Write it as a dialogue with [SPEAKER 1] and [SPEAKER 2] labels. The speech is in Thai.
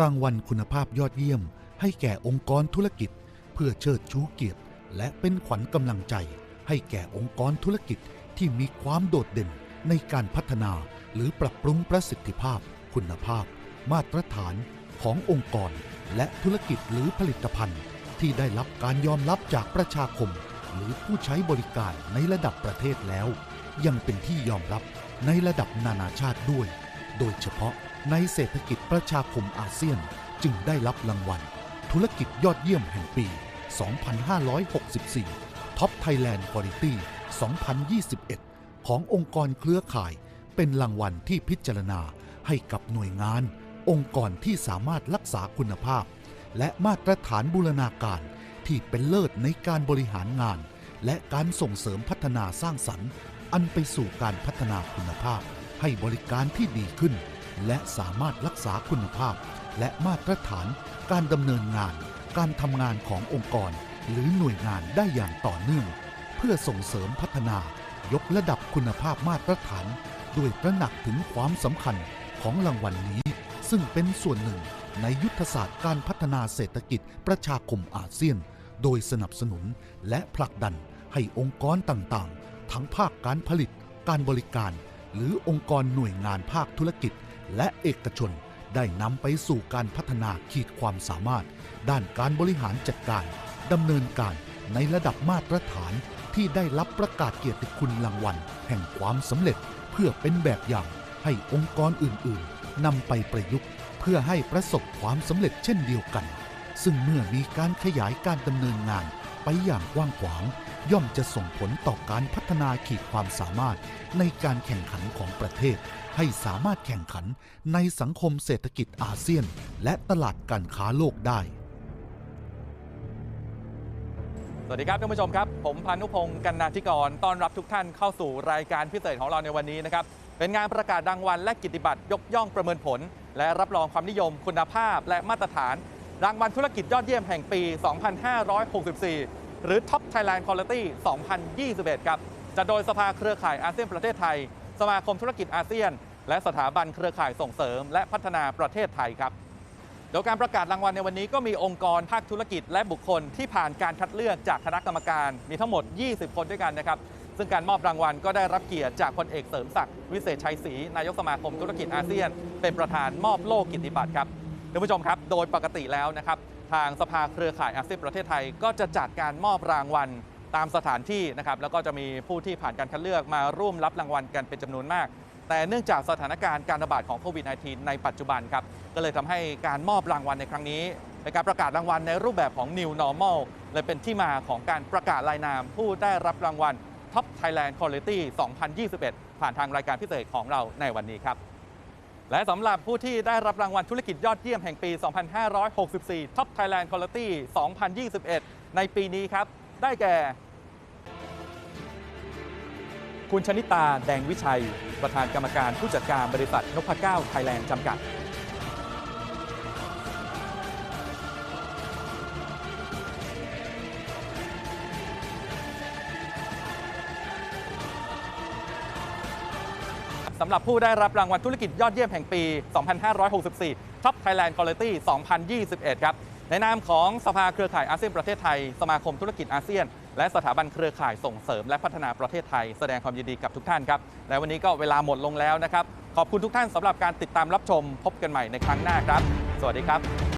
[SPEAKER 1] รางวัลคุณภาพยอดเยี่ยม ให้แก่องค์กรธุรกิจ เพื่อเชิดชูเกียรติ และเป็นขวัญกำลังใจ ให้แก่องค์กรธุรกิจที่มีความโดดเด่นในการพัฒนาหรือปรับปรุงประสิทธิภาพ คุณภาพ มาตรฐานขององค์กร และธุรกิจหรือผลิตภัณฑ์ ที่ได้รับการยอมรับจากประชาคม หรือผู้ใช้บริการในระดับประเทศแล้ว ยังเป็นที่ยอมรับในระดับนานาชาติด้วย โดยเฉพาะในเศรษฐกิจประชาคมอาเซียนจึงได้รับรางวัล ธุรกิจยอดเยี่ยมแห่งปี 2564 Top Thailand Quality 2021 ขององค์กรเครือข่าย เป็นรางวัลที่พิจารณาให้กับหน่วยงาน องค์กรที่สามารถรักษาคุณภาพ และมาตรฐานบูรณาการที่เป็นเลิศในการบริหารงาน และการส่งเสริมพัฒนาสร้างสรรค์ อันไปสู่การพัฒนาคุณภาพ ให้บริการที่ดีขึ้น และสามารถรักษาคุณภาพ และมาตรฐานการดำเนินงาน การทำงานขององค์กร หรือหน่วยงานได้อย่างต่อเนื่อง เพื่อส่งเสริมพัฒนายกระดับคุณภาพมาตรฐาน ด้วยตระหนักถึงความสำคัญของรางวัลนนี้ ซึ่งเป็นส่วนหนึ่งในยุทธศาสตร์การพัฒนาเศรษฐกิจประชาคมอาเซียน โดยสนับสนุนและผลักดันให้องค์กรต่างๆ ทั้งภาคการผลิต การบริการ หรือองค์กรหน่วยงานภาคธุรกิจ และเอกชนได้นำไปสู่การพัฒนาขีดความสามารถ ด้านการบริหารจัดการดำเนินการในระดับมาตรฐานที่ได้รับประกาศเกียรติคุณรางวัล แห่งความสำเร็จเพื่อเป็นแบบอย่างให้องค์กรอื่นๆนำไปประยุกต์ เพื่อให้ประสบความสำเร็จเช่นเดียวกัน ซึ่งเมื่อมีการขยายการดำเนินงานไปอย่างกว้างขวาง ย่อมจะส่งผลต่อการพัฒนาขีดความสามารถในการแข่งขันของประเทศ ให้สามารถแข่งขันในสังคมเศรษฐกิจอาเซียน และตลาดการค้าโลกได้
[SPEAKER 2] สวัสดีครับท่านผู้ชมครับ ผมพานุพงศ์กันนาธิกรต้อนรับทุกท่านเข้าสู่รายการพิเศษของเราในวันนี้นะครับ เป็นงานประกาศรางวัลและกิตติบัตรยกย่องประเมินผล และรับรองความนิยมคุณภาพและมาตรฐาน รางวัลธุรกิจยอดเยี่ยมแห่งปี 2564 หรือ Top Thailand Quality 2021 ครับจะโดยสภาเครือข่ายอาเซียนประเทศไทย สมาคมธุรกิจอาเซียน และสถาบันเครือข่ายส่งเสริม และพัฒนาประเทศไทยครับโดยการประกาศรางวัลในวันนี้ก็มีองค์กรภาคธุรกิจและบุคคลที่ผ่านการคัดเลือกจากคณะกรรมการมีทั้งหมด 20 คนด้วยกันนะครับ ซึ่งการมอบรางวัลก็ได้รับเกียรติจากพลเอกเสริมศักดิ์วิเศษชัยศรีนายกสมาคมธุรกิจอาเซียน เป็นประธานมอบโล่กิตติบัตรครับท่านผู้ชมครับ โดยปกติแล้วนะครับ ทางสภาเครือข่ายอาเซียนประเทศไทย ก็จะจัดการมอบรางวัลตามสถานที่นะครับแล้วก็จะมีผู้ที่ผ่านการคัดเลือกมาร่วมรับรางวัลกันเป็นจำนวนมาก แต่เนื่องจากสถานการณ์การระบาดของโควิด -19 ในปัจจุบันครับก็เลยทำให้การมอบรางวัลในครั้งนี้เป็นการประกาศรางวัลในรูปแบบของ New Normal เลยเป็นที่มาของการประกาศรายนาม ผู้ได้รับรางวัล Top Thailand Quality 2021 ผ่านทางรายการพิเศษของเราในวันนี้ครับ และสำหรับผู้ที่ได้รับรางวัลธุรกิจยอดเยี่ยมแห่งปี 2564 Top Thailand Quality 2021 ในปีนี้ครับ ได้แก่ คุณชนิตา แดงวิชัย ประธานกรรมการผู้จัดการบริษัทนพเก้าไทยแลนด์จำกัด สำหรับผู้ได้รับรางวัลธุรกิจยอดเยี่ยมแห่งปี 2564 Top Thailand Quality 2021 ครับ ในนามของสภาเครือข่ายอาเซียนประเทศไทย สมาคมธุรกิจอาเซียน และสถาบันเครือข่ายส่งเสริมและพัฒนาประเทศไทย แสดงความยินดีกับทุกท่านครับ และวันนี้ก็เวลาหมดลงแล้วนะครับ ขอบคุณทุกท่านสำหรับการติดตามรับชม พบกันใหม่ในครั้งหน้าครับ สวัสดีครับ